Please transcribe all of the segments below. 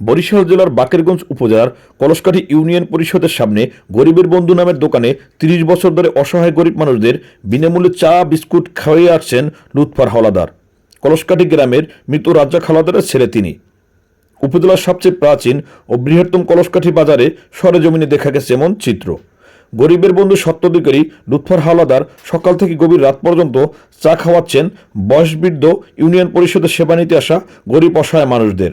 বরিশাল জেলার বাকেরগঞ্জ উপজেলার কলসকাঠি ইউনিয়ন পরিষদের সামনে গরিবের বন্ধু নামের দোকানে তিরিশ বছর ধরে অসহায় গরিব মানুষদের বিনামূল্যে চা, বিস্কুট খাওয়িয়ে আসছেন লুৎফার হাওলাদার। কলসকাঠি গ্রামের মৃত রাজ্জাক হাওলাদারের ছেলে তিনি। উপজেলার সবচেয়ে প্রাচীন ও বৃহত্তম কলসকাঠি বাজারে সরেজমিনে দেখা গেছে এমন চিত্র। গরিবের বন্ধু সত্ত্বাধিকারী লুৎফর হাওলাদার সকাল থেকে গভীর রাত পর্যন্ত চা খাওয়াচ্ছেন বয়সবৃদ্ধ ইউনিয়ন পরিষদের সেবা নিতে আসা গরিব অসহায় মানুষদের।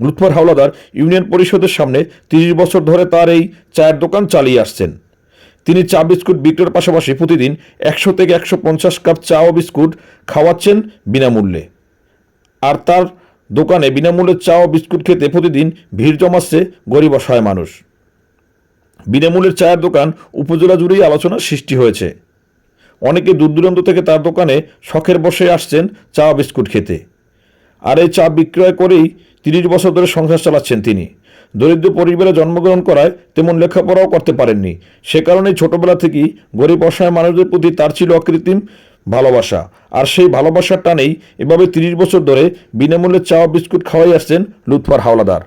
লুৎফর হাওলাদার ইউনিয়ন পরিষদের সামনে তিরিশ বছর ধরে তার এই চায়ের দোকান চালিয়ে আসছেন। তিনি চা বিস্কুট বিক্রির পাশাপাশি প্রতিদিন একশো থেকে একশো পঞ্চাশ কাপ চা ও বিস্কুট খাওয়াচ্ছেন বিনামূল্যে। আর তার দোকানে বিনামূল্যে চা ও বিস্কুট খেতে প্রতিদিন ভিড় জমাচ্ছে গরিব অসহায় মানুষ। বিনামূল্যের চায়ের দোকান উপজেলা জুড়েই আলোচনার সৃষ্টি হয়েছে। অনেকে দূর দূরান্ত থেকে তার দোকানে শখের বসে আসছেন চা বিস্কুট খেতে। আর এই চা বিক্রয় করেই তিরিশ বছর ধরে সংসার চালাচ্ছেন তিনি। দরিদ্র পরিবারে জন্মগ্রহণ করায় তেমন লেখাপড়াও করতে পারেননি। সে কারণেই ছোটবেলা থেকেই গরিব অসহায় মানুষদের প্রতি তার ছিল অকৃত্রিম ভালোবাসা। আর সেই ভালোবাসার টানেই এভাবে তিরিশ বছর ধরে বিনামূল্যে চা বিস্কুট খাওয়াই আসছেন লুৎফার হাওলাদার।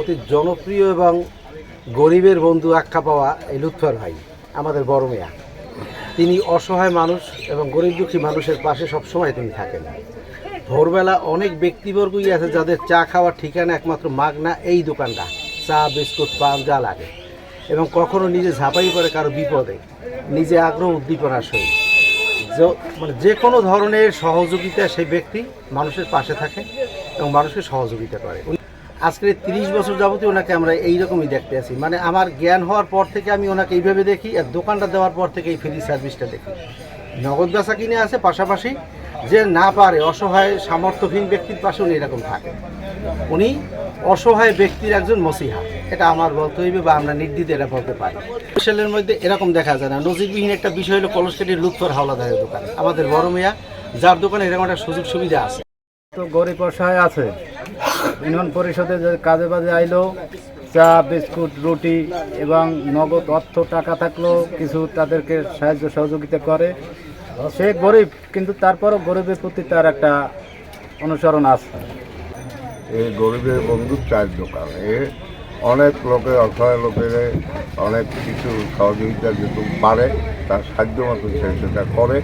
অতি জনপ্রিয় এবং গরিবের বন্ধু আখ্যা পাওয়া এই লুৎফার ভাই, আমাদের বড় মেয়া। তিনি অসহায় মানুষ এবং গরিব দুঃখী মানুষের পাশে সবসময় তিনি থাকেন। ভোরবেলা অনেক ব্যক্তিবর্গই আছে যাদের চা খাওয়ার ঠিকানা একমাত্র মাগনা এই দোকানটা। চা, বিস্কুট, পান, যা লাগে। এবং কখনো নিজে ঝাঁপাই পড়ে কারও বিপদে। নিজে আগ্রহ উদ্দীপনার সহিত। মানে যে কোনো ধরনের সহযোগিতা সেই ব্যক্তি মানুষের পাশে থাকে এবং মানুষকে সহযোগিতা করে। আজকের তিরিশ বছর যাবতীয় ওনাকে আমরা এইরকমই দেখতে আছি। মানে আমার জ্ঞান হওয়ার পর থেকে আমি ওনাকে এইভাবে দেখি আর দোকানটা দেওয়ার পর থেকে এই ফ্রি সার্ভিসটা দেখি। নগদ বেচা কিনে আছে পাশাপাশি যে না পারে অসহায় সামর্থ্যহীন ব্যক্তির পাশে উনি এরকম থাকে। উনি অসহায় ব্যক্তির একজন মসিহা। এটা আমার বলতে হইবে বা আমরা নির্দ্বিধ এটা বলতে পারি। সেলের মধ্যে এরকম দেখা যায় না। নজিরবিহীন একটা বিষয় হলো কলসকেটির লুৎফর হাওলাদারের দোকান। আমাদের বড় মেয়া যার দোকানে এরকম একটা সুযোগ সুবিধা আছে। তো গরিব অসহায় আছে। ইউনিয়ন পরিষদে যে কাজে বাজে আইলো, চা, বিস্কুট, রুটি এবং নগদ অর্থ টাকা থাকলেও কিছু তাদেরকে সাহায্য সহযোগিতা করে। সে গরিব কিন্তু তারপরও গরিবের প্রতি তার একটা অনুসরণ আছে। এই গরিবের বন্ধুর চায়ের দোকান এ অনেক লোকের অসহায় লোকের অনেক কিছু সহযোগিতা যেহেতু পারে তার সাধ্য মতো সে সেটা করে।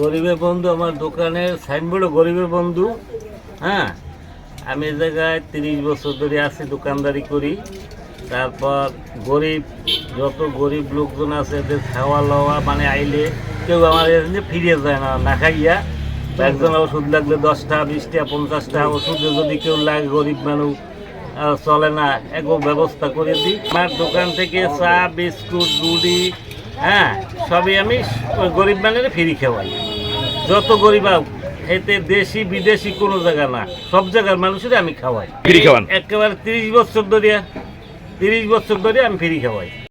গরিবের বন্ধু আমার দোকানের সাইনবোর্ডও গরিবের বন্ধু হ্যাঁ? আমি এ জায়গায় তিরিশ বছর ধরে আছি দোকানদারি করি। তারপর গরিব যত গরিব লোকজন আছে এদের খাওয়া লওয়া মানে আইলে কেউ আমার এখানে ফিরে যায় না না খাইয়া। একজন ওষুধ লাগলে দশটা বিশটা পঞ্চাশটা ওষুধে যদি কেউ লাগে গরিব মানুষ চলে না এগো ব্যবস্থা করে দিই। আমার দোকান থেকে চা বিস্কুট রুটি হ্যাঁ সবই আমি গরিব মানুষের ফ্রি খাওয়াই। যত গরিব হোক, এতে দেশি বিদেশি কোনো জায়গা না সব জায়গার মানুষের আমি খাওয়াই? একেবারে তিরিশ বছর ধরিয়া তিরিশ বছর ধরে আমি ফ্রি খাওয়াই।